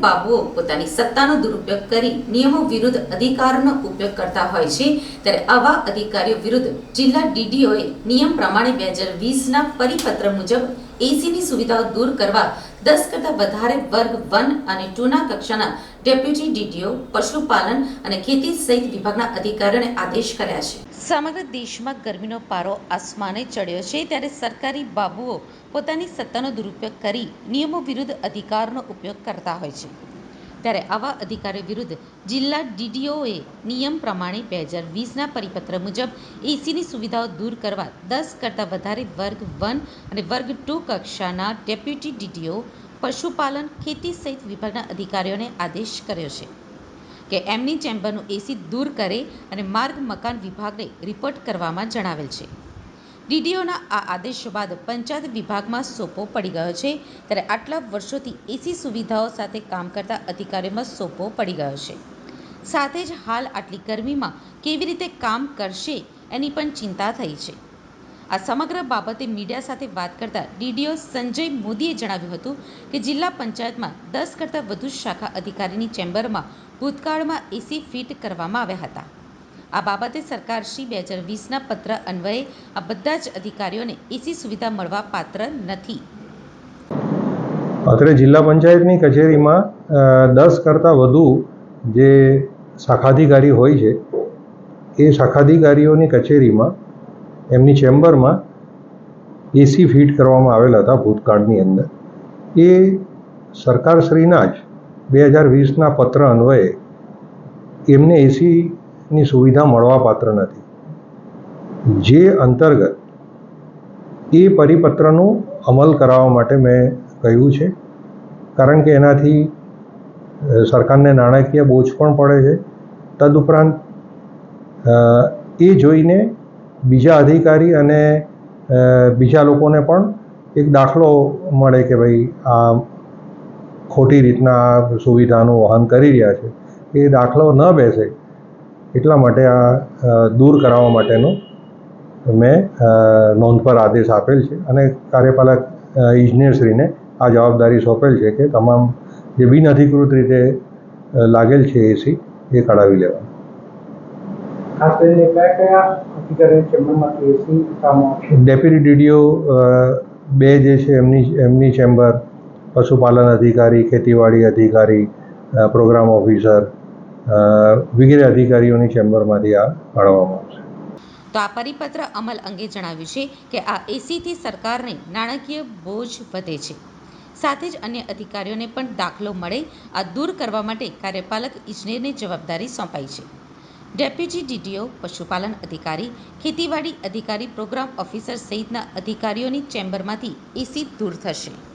બાબુઓ પોતાની સત્તાનો દુરુપયોગ કરી નિયમો વિરુદ્ધ અધિકારનો ઉપયોગ કરતા હોય છે, ત્યારે આવા અધિકારીઓ વિરુદ્ધ જિલ્લા ડીડીઓએ નિયમ પ્રમાણે બે હજાર વીસના પરિપત્ર મુજબ એસીની સુવિધાઓ દૂર કરવા દસ કરતાં વધારે વર્ગ વન અને ટુના કક્ષાના ડેપ્યુટી ડીડીઓ પશુપાલન અને ખેતી સહિત વિભાગના અધિકારીઓને આદેશ કર્યા છે. સમગ્ર દેશમાં ગરમીનો પારો આસમાને ચડ્યો છે ત્યારે સરકારી બાબુઓ પોતાની સત્તાનો દુરુપયોગ કરી નિયમો વિરુદ્ધ અધિકારનો ઉપયોગ કરતા હોય છે. ત્યારે આવા અધિકારીઓ વિરુદ્ધ જિલ્લા ડીડીઓએ નિયમ પ્રમાણે બે હજાર વીસના પરિપત્ર મુજબ એસીની સુવિધાઓ દૂર કરવા દસ કરતાં વધારે વર્ગ વન અને વર્ગ ટુ કક્ષાના ડેપ્યુટી ડીડીઓ, પશુપાલન, ખેતી સહિત વિભાગના અધિકારીઓને આદેશ કર્યો છે કે એમની ચેમ્બરનું એસી દૂર કરે અને માર્ગ મકાન વિભાગને રિપોર્ટ કરવામાં જણાવેલ છે. ડીડીઓના આ આદેશ બાદ પંચાયત વિભાગમાં સોપો પડી ગયો છે. ત્યારે આટલા વર્ષોથી એસી સુવિધાઓ સાથે કામ કરતા અધિકારીઓમાં સોપો પડી ગયો છે. સાથે જ હાલ આટલી ગરમીમાં કેવી રીતે કામ કરશે એની પણ ચિંતા થઈ છે. આ સમગ્ર બાબતે મીડિયા સાથે વાત કરતા ડીડીઓ સંજય મોદીએ જણાવ્યું હતું કે જિલ્લા પંચાયતમાં દસ કરતાં વધુ શાખા અધિકારીની ચેમ્બરમાં ભૂતકાળમાં એસી ફિટ કરવામાં આવ્યા હતા. આ બાબતે સરકારશ્રી બે હજાર વીસના પત્ર અન્વયે આ બધા જ અધિકારીઓને એસી સુવિધા મળવા પાત્ર નથી. અત્રે જિલ્લા પંચાયતની કચેરીમાં દસ કરતાં વધુ જે શાખાધિકારી હોય છે, એ શાખાધિકારીઓની કચેરીમાં, એમની ચેમ્બરમાં એસી ફિટ કરવામાં આવેલા હતા ભૂતકાળની અંદર. એ સરકારશ્રીના જ બે હજાર વીસના પત્ર અન્વયે એમને એસીની સુવિધા મળવાપાત્ર નથી. જે અંતર્ગત એ પરિપત્રનું અમલ કરાવવા માટે મેં કહ્યું છે, કારણ કે એનાથી સરકારને નાણાકીય બોજ પણ પડે છે. તદુપરાંત એ જોઈને બીજા અધિકારી અને બીજા લોકોને પણ એક દાખલો મળે કે ભાઈ આ ખોટી રીતના સુવિધાનું વહન કરી રહ્યા છે. એ દાખલો ન બેસે એટલા માટે આ દૂર કરાવવા માટેનું મેં નોંધ પર આદેશ આપેલ છે અને કાર્યપાલક ઇજનેરશ્રીને આ જવાબદારી સોંપેલ છે કે તમામ જે બિનઅધિકૃત રીતે લાગેલ છે એસી એ કઢાવી લેવા ખાસ કરીને કયા કયા અધિકારીની ચેમ્બરમાંથી એસી ડેપ્યુટી ડીડીઓ બે જે છે એમની એમની ચેમ્બર પશુપાલન અધિકારી ખેતીવાડી અધિકારી પ્રોગ્રામ ઓફિસર વગેરે અધિકારીઓની ચેમ્બરમાંથી આ કાઢવામાં આવશે. તો આ પરિપત્ર અમલ અંગે જણાવ્યું છે કે આ એસીથી સરકારને નાણાકીય બોજ વધે છે. સાથે જ અન્ય અધિકારીઓને પણ દાખલો મળે, આ દૂર કરવા માટે કાર્યપાલક ઇજનેરને જવાબદારી સોંપાઈ છે. ડેપ્યુટી ડીડીઓ, પશુપાલન અધિકારી, ખેતીવાડી અધિકારી, પ્રોગ્રામ ઓફિસર સહિતના અધિકારીઓની ચેમ્બરમાંથી એસી દૂર થશે.